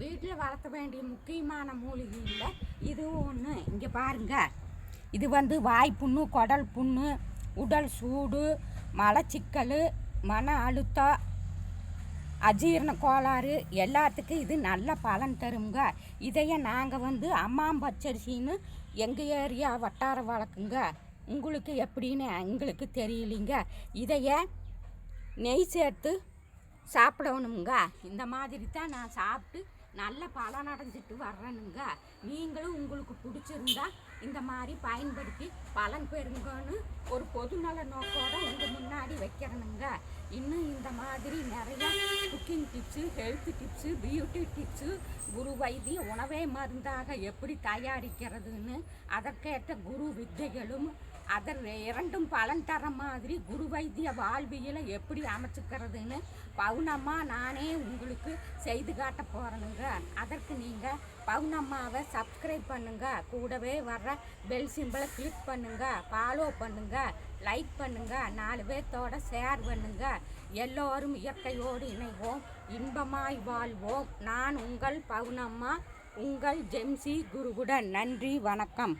வீட்டில் வளர்த்த வேண்டிய முக்கியமான மூலிகையில் இதுவும் ஒன்று இங்கே பாருங்க. இது வந்து வாய் புண்ணு குடல் புண்ணு உடல் சூடு மலச்சிக்கல் மன அழுத்தம் அஜீரண கோளாறு எல்லாத்துக்கும் இது நல்ல பலன் தருங்க. இதையே நாங்கள் வந்து அம்மாம்பச்சரிசின்னு எங்கள் ஏரியா வட்டார வழக்குங்க. உங்களுக்கு எப்படின்னு எங்களுக்கு தெரியலிங்க. இதையே நெய் சேர்த்து சாப்பிடணுங்க. இந்த மாதிரி தான் நான் சாப்பிட்டு நல்ல பலன் அடைஞ்சிட்டு வர்றேனுங்க. நீங்களும் உங்களுக்கு பிடிச்சிருந்தா இந்த மாதிரி பயன்படுத்தி பலன் பெறுங்கன்னு ஒரு பொதுநல நோக்கோடு உங்கள் முன்னாடி வைக்கிறனுங்க. இன்னும் இந்த மாதிரி நிறைய cooking tips health tips beauty tips குரு வைத்திய உணவே மருந்தாக எப்படி தயாரிக்கிறதுன்னு அதற்கேற்ற குரு வித்தைகளும் அதர் இரண்டும் பலன் தர மாதிரி குரு வைத்திய வாழ்வியலை எப்படி அமைச்சுக்கிறதுன்னு பவுனம்மா நானே உங்களுக்கு செய்து காட்ட போகிறேனுங்க அதற்கு நீங்கள் பவுனம்மாவை சப்ஸ்கிரைப் பண்ணுங்க. கூடவே வர்ற பெல் சிம்பிளை கிளிக் பண்ணுங்க. ஃபாலோ பண்ணுங்க. லைக் பண்ணுங்க. நாலு பேர்த்தோட ஷேர் பண்ணுங்க. எல்லோரும் இயற்கையோடு இணைவோம். இன்பமாய் வாழ்வோம். நான் உங்கள் பவுனம்மா உங்கள் ஜெம்சி குருகுடன். நன்றி வணக்கம்.